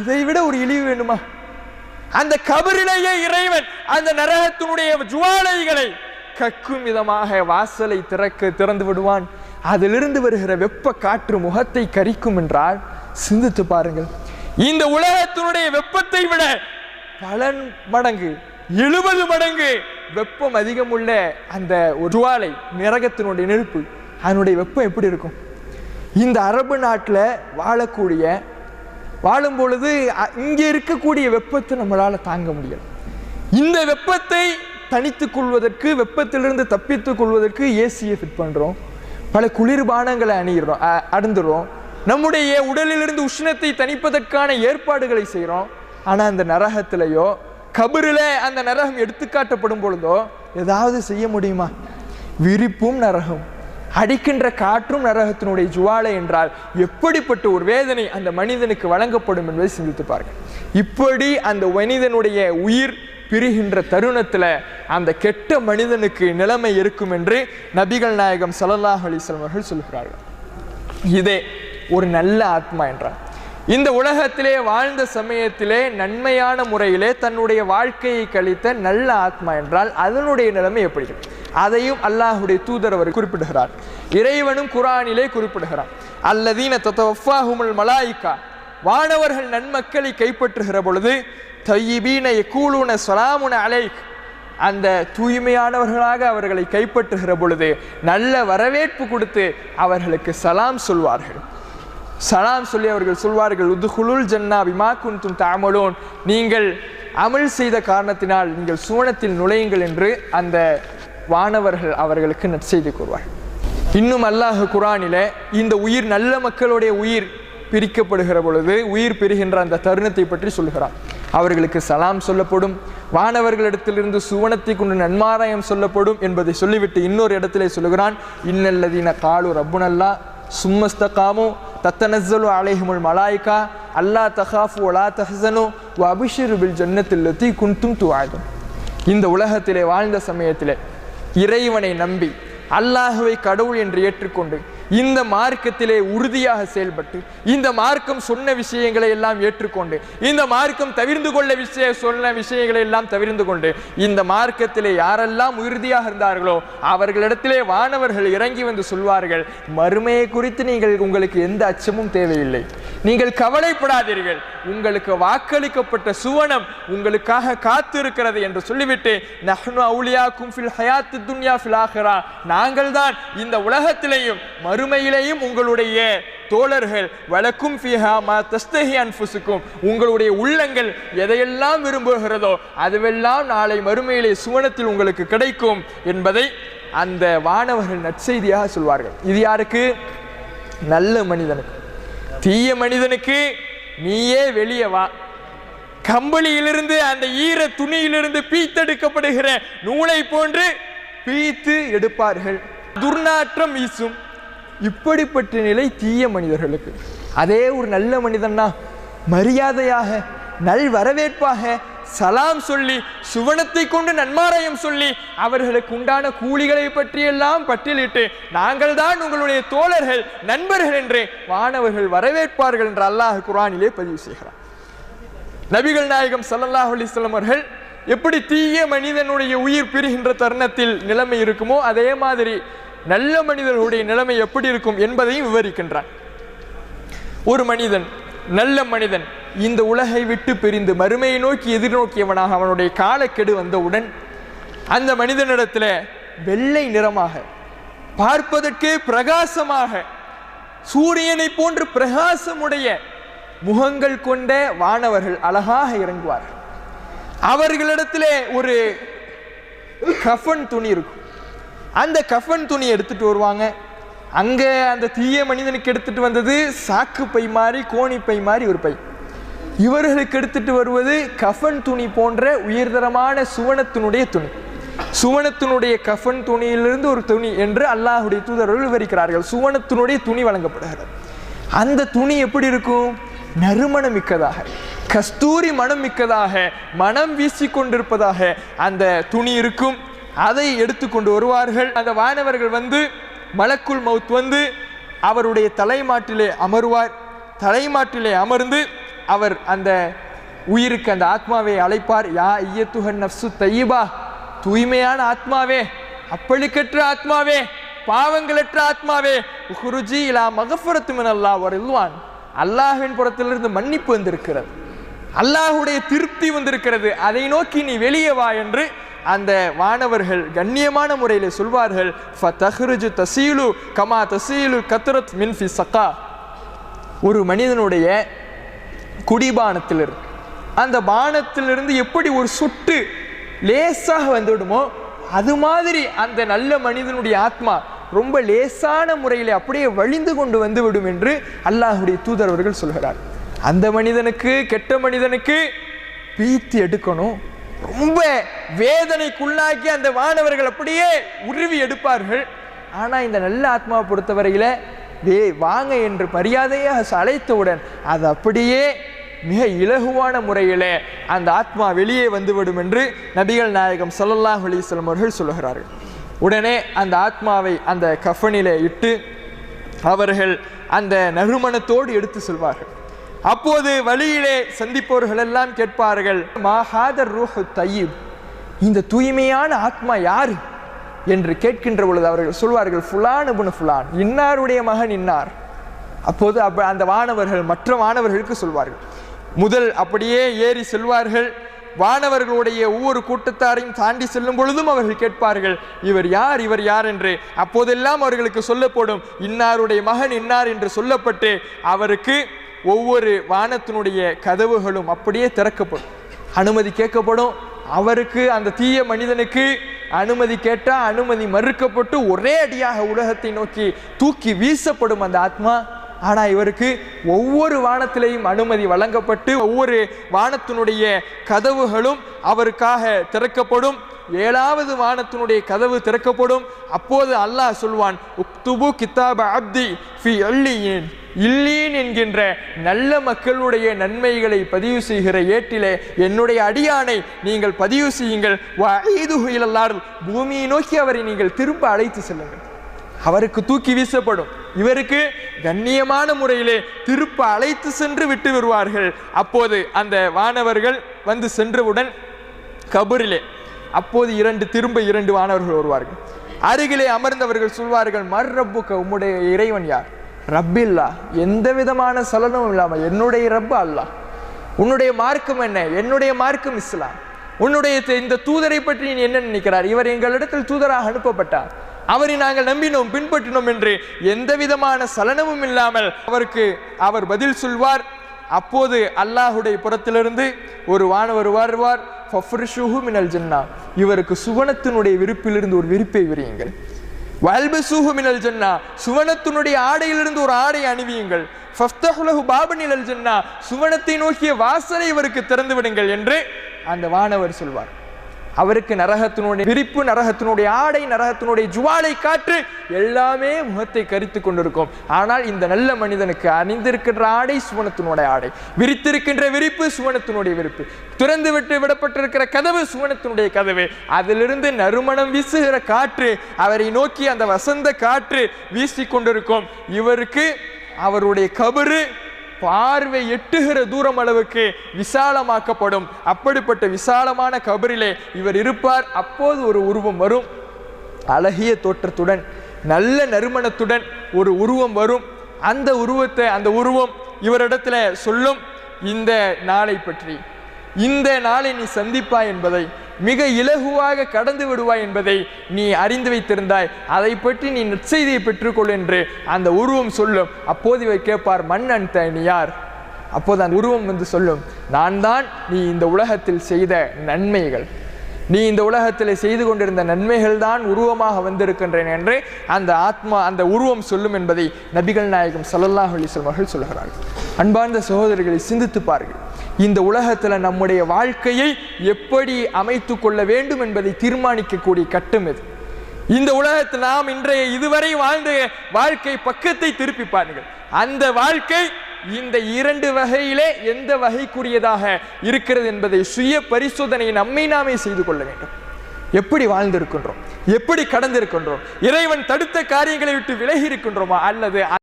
இதை விட ஒரு இழிவு வேண்டுமா அந்த கபரிலேயே இறைவன் அந்த நரகத்தினுடைய ஜுவாலைகளை கக்கும் விதமாக வாசலை திறக்க திறந்து விடுவான். அதிலிருந்து வருகிற வெப்ப காற்று முகத்தை கரிக்கும் என்றால் சிந்தித்து பாருங்கள். இந்த உலகத்தினுடைய வெப்பத்தை விட பலன் மடங்கு எழுபது மடங்கு வெப்பம் அதிகமுள்ள அந்த ஜுவாலை நரகத்தினுடைய நெருப்பு. அதனுடைய வெப்பம் எப்படி இருக்கும்? இந்த அரபு நாட்டில் வாழக்கூடிய வாழும் பொழுது அ- இங்கே இருக்கக்கூடிய வெப்பத்தை நம்மளால் தாங்க முடியல. இந்த வெப்பத்தை தணித்துக் கொள்வதற்கு வெப்பத்திலிருந்து தப்பித்துக் கொள்வதற்கு ஏசியை ஃபிட் பண்ணுறோம் பல குளிர்பானங்களை அணிகிறோம் அ- நம்முடைய உடலிலிருந்து உஷ்ணத்தை தணிப்பதற்கான ஏற்பாடுகளை செய்கிறோம் ஆனால் அந்த நரகத்திலேயோ கபரில் அந்த நரகம் எடுத்துக்காட்டப்படும் பொழுதோ ஏதாவது செய்ய முடியுமா? விரிப்பும் நரகம். அடிக்கின்ற காற்றும் நரகத்தினுடைய ஜுவாலை என்றால் எப்படிப்பட்ட ஒரு வேதனை அந்த மனிதனுக்கு வழங்கப்படும் என்பதை சிந்தித்து பாருங்கள் இப்படி அந்த மனிதனுடைய உயிர் பிரிகின்ற தருணத்தில் அந்த கெட்ட மனிதனுக்கு நிலைமை இருக்கும் என்று நபிகள் நாயகம் சலல்லாஹ் அலைஹி அவர்கள் சொல்கிறார்கள் இதே ஒரு நல்ல ஆத்மா என்றார் இந்த உலகத்திலே வாழ்ந்த சமயத்திலே நன்மையான முறையிலே தன்னுடைய வாழ்க்கையை கழித்த நல்ல ஆத்மா என்றால் அதனுடைய நிலைமை எப்படி இருக்கும்? அதையும் அல்லாஹுடைய தூதர் அவர் குறிப்பிடுகிறார். இறைவனும் குரானிலே குறிப்பிடுகிறார். அல்லதீன தத்தவஃபாஹுமுல் மலாயிகா. வானவர்கள் நன்மக்களை கைப்பற்றுகிற பொழுது தையீபீன கூலூன சலாமுன அலைக் அந்த தூய்மையானவர்களாக அவர்களை கைப்பற்றுகிற பொழுது நல்ல வரவேற்பு கொடுத்து அவர்களுக்கு சலாம் சொல்வார்கள். சலாம் சொல்லி அவர்கள் சொல்வார்கள் உதுகுலுல் ஜன்னா விமா குன்தும் தாமலோன் நீங்கள் அமல் செய்த காரணத்தினால் நீங்கள் சுவனத்தில் நுழையுங்கள் என்று அந்த வானவர்கள் அவர்களுக்கு நற்செய்தி கூறுவார்கள். இன்னும் அல்லாஹ் குரானிலே இந்த உயிர் நல்ல மக்களுடைய உயிர் பிரிக்கப்படுகிற பொழுது உயிர் பெறுகின்ற அந்த தருணத்தை பற்றி சொல்கிறார் அவர்களுக்கு சலாம் சொல்லப்படும் வானவர்களிடத்திலிருந்து சுவனத்தை கொண்டு நன்மாராயம் சொல்லப்படும் என்பதை சொல்லிவிட்டு இன்னொரு இடத்திலே சொல்லுகிறான் இன்னல்லதீன காலு ரப்புனல்லா சும்மஸ்தகாமு தத்தனஸ்ஸலு அலைஹிமுல் மலாய்கா அல்லா தஹாஃபு வலா தஹசனு வ ஜன்னத்தில் லத்தி குன்தும் துஆதும் இந்த உலகத்திலே வாழ்ந்த சமயத்திலே இறைவனை நம்பி அல்லாஹுவை கடவுள் என்று ஏற்றுக்கொண்டு இந்த மார்க்கத்திலே உறுதியாக செயல்பட்டு இந்த மார்க்கம் சொன்ன விஷயங்களை எல்லாம் ஏற்றுக்கொண்டு இந்த மார்க்கம் தவிர்ந்து கொள்ள விஷய சொன்ன விஷயங்களை எல்லாம் தவிர்ந்து கொண்டு இந்த மார்க்கத்திலே யாரெல்லாம் உறுதியாக இருந்தார்களோ அவர்களிடத்திலே வானவர்கள் இறங்கி வந்து சொல்வார்கள் மறுமையை குறித்து நீங்கள் உங்களுக்கு எந்த அச்சமும் தேவையில்லை. நீங்கள் கவலைப்படாதீர்கள். உங்களுக்கு வாக்களிக்கப்பட்ட சுவனம் உங்களுக்காக காத்திருக்கிறது என்று சொல்லிவிட்டு நஹ்னு அவுலியாக்கும் ஃபில் ஹயாத்து துன்யா ஃபில் ஆஹிரா நாங்கள் தான் இந்த உலகத்திலேயும் மறுமையிலேயும் உங்களுடைய தோழர்கள் வழக்கும் ஃபிஹா மா தஸ்தஹி அன்ஃபுசுக்கும் உங்களுடைய உள்ளங்கள் எதையெல்லாம் விரும்புகிறதோ அதுவெல்லாம் நாளை மறுமையிலே சுவனத்தில் உங்களுக்கு கிடைக்கும் என்பதை அந்த வானவர்கள் நற்செய்தியாக சொல்வார்கள். இது யாருக்கு? நல்ல மனிதனுக்கு. தீய மனிதனுக்கு நீயே வெளியே வா. கம்பளியிலிருந்து அந்த ஈர துணியிலிருந்து பீத்தெடுக்கப்படுகிற நூலை போன்று பீத்து எடுப்பார்கள். துர்நாற்றம் வீசும். இப்படிப்பட்ட நிலை தீய மனிதர்களுக்கு. அதே ஒரு நல்ல மனிதன்னா மரியாதையாக நல் வரவேற்பாக சலாம் சொல்லி சுவனத்தை கொண்டு நன்மாராயம் சொல்லி அவர்களுக்கு உண்டான கூலிகளை பற்றியெல்லாம் பட்டியலிட்டு நாங்கள் தான் உங்களுடைய தோழர்கள் நண்பர்கள் என்று மாணவர்கள் வரவேற்பார்கள் என்று அல்லாஹ் குரானிலே பதிவு செய்கிறார் நபிகள் நாயகம் ஸல்லல்லாஹு அலைஹி அவர்கள் எப்படி தீய மனிதனுடைய உயிர் பிரிகின்ற தருணத்தில் நிலைமை இருக்குமோ அதே மாதிரி நல்ல மனிதர்களுடைய நிலைமை எப்படி இருக்கும் என்பதையும் விவரிக்கின்றார். ஒரு மனிதன் நல்ல மனிதன் இந்த உலகை விட்டு பிரிந்து மறுமையை நோக்கி எதிர்நோக்கியவனாக அவனுடைய காலக்கெடு வந்தவுடன் அந்த மனிதனிடத்தில் வெள்ளை நிறமாக பார்ப்பதற்கே பிரகாசமாக சூரியனை போன்று பிரகாசமுடைய முகங்கள் கொண்ட வானவர்கள் அழகாக இறங்குவார்கள். அவர்களிடத்திலே ஒரு கஃபன் துணி இருக்கும். அந்த கஃபன் துணி எடுத்துட்டு வருவாங்க. அங்கே அந்த தீய மனிதனுக்கு எடுத்துட்டு வந்தது சாக்கு பை மாதிரி கோணி பை மாதிரி ஒரு பை. இவர்களுக்கு எடுத்துட்டு வருவது கஃபன் துணி போன்ற உயர்தரமான சுவனத்தினுடைய துணி. சுவனத்தினுடைய கஃபன் துணியிலிருந்து ஒரு துணி என்று அல்லாஹுடைய தூதர்கள் விவரிக்கிறார்கள். சுவனத்தினுடைய துணி வழங்கப்படுகிறது. அந்த துணி எப்படி இருக்கும்? நறுமணம் மிக்கதாக கஸ்தூரி மனம் மிக்கதாக மனம் வீசிக்கொண்டிருப்பதாக அந்த துணி இருக்கும். அதை எடுத்துக்கொண்டு வருவார்கள். அந்த வானவர்கள் வந்து மலக்குள் மவுத் வந்து அவருடைய தலைமாட்டிலே அமருவார். தலைமாட்டிலே அமர்ந்து அவர் அந்த உயிருக்கு அந்த ஆத்மாவை அழைப்பார். யா ஐயத்துகன் நப்சு தையீபா தூய்மையான ஆத்மாவே அப்பழுக்கற்ற ஆத்மாவே பாவங்களற்ற ஆத்மாவே குருஜி இலா மகஃபரத்து மின் அல்லாஹ் வருவான் அல்லாஹின் புறத்திலிருந்து மன்னிப்பு வந்திருக்கிறது. அல்லாஹுடைய திருப்தி வந்திருக்கிறது. அதை நோக்கி நீ வெளியே வா என்று அந்த வானவர்கள் கண்ணியமான முறையில் சொல்வார்கள் ஃப தஹ்ருஜு தசீலு கமா தசீலு கத்ரத் மின் ஃபி சக்கா ஒரு மனிதனுடைய குடிபானத்திலிருந்து அந்த பானத்திலிருந்து எப்படி ஒரு சுட்டு லேசாக வந்துவிடுமோ அது மாதிரி அந்த நல்ல மனிதனுடைய ஆத்மா ரொம்ப லேசான முறையில் அப்படியே வழிந்து கொண்டு வந்து விடும் என்று அல்லாஹுடைய தூதர் அவர்கள் சொல்கிறார். அந்த மனிதனுக்கு கெட்ட மனிதனுக்கு பீத்து எடுக்கணும். ரொம்ப வேதனைக்குள்ளாக்கி அந்த வானவர்கள் அப்படியே உருவி எடுப்பார்கள். ஆனால் இந்த நல்ல ஆத்மாவை பொறுத்தவரையில் வே வாங்க என்று மரியாதையாக அழைத்தவுடன் அது அப்படியே மிக இலகுவான முறையில் அந்த ஆத்மா வெளியே வந்துவிடும் என்று நபிகள் நாயகம் சொல்லல்லாஹ் அலிஸ்லம் அவர்கள் சொல்லுகிறார்கள். உடனே அந்த ஆத்மாவை அந்த கஃபனிலே இட்டு அவர்கள் அந்த நறுமணத்தோடு எடுத்து செல்வார்கள். அப்போது வழியிலே சந்திப்பவர்கள் எல்லாம் கேட்பார்கள் மாஹாதர் ரூஹு தய்யிப் இந்த தூய்மையான ஆத்மா யார்? என்று கேட்கின்ற பொழுது அவர்கள் சொல்வார்கள் ஃபுலான் புனு ஃபுலான் இன்னாருடைய மகன் இன்னார். அப்போது அப்ப அந்த வானவர்கள் மற்ற வானவர்களுக்கு சொல்வார்கள். முதல் அப்படியே ஏறி செல்வார்கள். வானவர்களுடைய ஒவ்வொரு கூட்டத்தாரையும் தாண்டி செல்லும் பொழுதும் அவர்கள் கேட்பார்கள் இவர் யார்? இவர் யார்? என்று. அப்போதெல்லாம் அவர்களுக்கு சொல்லப்படும் இன்னாருடைய மகன் இன்னார் என்று சொல்லப்பட்டு அவருக்கு ஒவ்வொரு வானத்தினுடைய கதவுகளும் அப்படியே திறக்கப்படும். அனுமதி கேட்கப்படும். அவருக்கு அந்த தீய மனிதனுக்கு அனுமதி கேட்டால் அனுமதி மறுக்கப்பட்டு ஒரே அடியாக உலகத்தை நோக்கி தூக்கி வீசப்படும் அந்த ஆத்மா. ஆனால் இவருக்கு ஒவ்வொரு வானத்திலையும் அனுமதி வழங்கப்பட்டு ஒவ்வொரு வானத்தினுடைய கதவுகளும் அவருக்காக திறக்கப்படும். ஏழாவது வானத்தினுடைய கதவு திறக்கப்படும். அப்போது அல்லாஹ் சொல்வான் உக்துபு கிதாப அப்தி ஃபி அல்லியின். இல்லீன் என்கின்ற நல்ல மக்களுடைய நன்மைகளை பதிவு செய்கிற ஏட்டிலே என்னுடைய அடியானை நீங்கள் பதிவு செய்யுங்கள். வஈதுஹு பூமியை நோக்கி அவரை நீங்கள் திரும்ப அழைத்து செல்லுங்கள். அவருக்கு தூக்கி வீசப்படும். இவருக்கு கண்ணியமான முறையிலே திருப்ப அழைத்து சென்று விட்டு வருவார்கள். அப்போது அந்த வானவர்கள் வந்து சென்றவுடன் கபரிலே அப்போது இரண்டு திரும்ப இரண்டு வானவர்கள் வருவார்கள். அருகிலே அமர்ந்தவர்கள் சொல்வார்கள் மர் ரப்புக்க உம்முடைய இறைவன் யார்? ரப்பில்லா எந்த விதமான சலனமும் இல்லாமல் என்னுடைய ரப்பு அல்லாஹ் உன்னுடைய மார்க்கம் என்ன? என்னுடைய மார்க்கம் இஸ்லாம். உன்னுடைய த- இந்த தூதரை பற்றி நீ என்ன நினைக்கிறார்? இவர் எங்களிடத்தில் தூதராக அனுப்பப்பட்டார். அவரை நாங்கள் நம்பினோம் பின்பற்றினோம் என்று எந்த விதமான சலனமும் இல்லாமல் அவருக்கு அவர் பதில் சொல்வார். அப்போது அல்லாஹுடைய புறத்திலிருந்து ஒரு வானவர் வருவார். ஃபஃப்ரிஷுஹு மினல் ஜன்னா. இவருக்கு சுவனத்தினுடைய விருப்பிலிருந்து ஒரு விருப்பை விரியுங்கள். வல்பசூஹு மினல் ஜன்னா சுவனத்தினுடைய ஆடையிலிருந்து ஒரு ஆடை அணிவியுங்கள். ஃபஃப்தஹுலஹு பாபனிலல் ஜன்னா சுவனத்தை நோக்கிய வாசலை இவருக்கு திறந்து விடுங்கள் என்று அந்த வானவர் சொல்வார். அவருக்கு நரகத்தினுடைய விரிப்பு நரகத்தினுடைய ஆடை நரகத்தினுடைய ஜுவாலை காற்று எல்லாமே முகத்தை கரித்து கொண்டிருக்கும். ஆனால் இந்த நல்ல மனிதனுக்கு அணிந்திருக்கின்ற ஆடை சுவனத்தினுடைய ஆடை விரித்திருக்கின்ற விரிப்பு சுவனத்தினுடைய விரிப்பு திறந்து விட்டு விடப்பட்டிருக்கிற கதவு சுவனத்தினுடைய கதவு அதிலிருந்து நறுமணம் வீசுகிற காற்று அவரை நோக்கி அந்த வசந்த காற்று வீசிக்கொண்டிருக்கும் இவருக்கு அவருடைய கபரு பார்வை எட்டுகிற தூரம் அளவுக்கு விசாலமாக்கப்படும். அப்படிப்பட்ட விசாலமான கபரிலே இவர் இருப்பார். அப்போது ஒரு உருவம் வரும். அழகிய தோற்றத்துடன் நல்ல நறுமணத்துடன் ஒரு உருவம் வரும். அந்த உருவத்தை அந்த உருவம் இவரிடத்துல சொல்லும். இந்த நாளை பற்றி. இந்த நாளை நீ சந்திப்பாய் என்பதை மிக இலகுவாக கடந்து விடுவாய் என்பதை நீ அறிந்து வைத்திருந்தாய். அதை பற்றி நீ நற்செய்தியை பெற்றுக்கொள் என்று அந்த உருவம் சொல்லும். அப்போது இவர் கேட்பார் மன்னன் அன்த யார்? அப்போது அந்த உருவம் வந்து சொல்லும் நான் தான் நீ இந்த உலகத்தில் செய்த நன்மைகள். நீ இந்த உலகத்தில் செய்து கொண்டிருந்த நன்மைகள் தான் உருவமாக வந்திருக்கின்றன என்று அந்த ஆத்மா அந்த உருவம் சொல்லும் என்பதை நபிகள் நாயகம் சல்லல்லாஹ் அலிஸ்வல் மகள் சொல்கிறார்கள். அன்பார்ந்த சகோதரிகளை சிந்தித்து பாருங்கள். இந்த உலகத்தில் நம்முடைய வாழ்க்கையை எப்படி அமைத்து கொள்ள வேண்டும் என்பதை தீர்மானிக்கக்கூடிய கட்டம் இது. இந்த உலகத்தில் நாம் இன்றைய இதுவரை வாழ்ந்த வாழ்க்கை பக்கத்தை திருப்பி பாருங்கள். அந்த வாழ்க்கை இந்த இரண்டு வகையிலே எந்த வகைக்குரியதாக இருக்கிறது என்பதை சுய பரிசோதனை நம்மை நாமே செய்து கொள்ள வேண்டும். எப்படி வாழ்ந்திருக்கின்றோம்? எப்படி கடந்திருக்கின்றோம்? இறைவன் தடுத்த காரியங்களை விட்டு விலகி இருக்கின்றோமா? அல்லது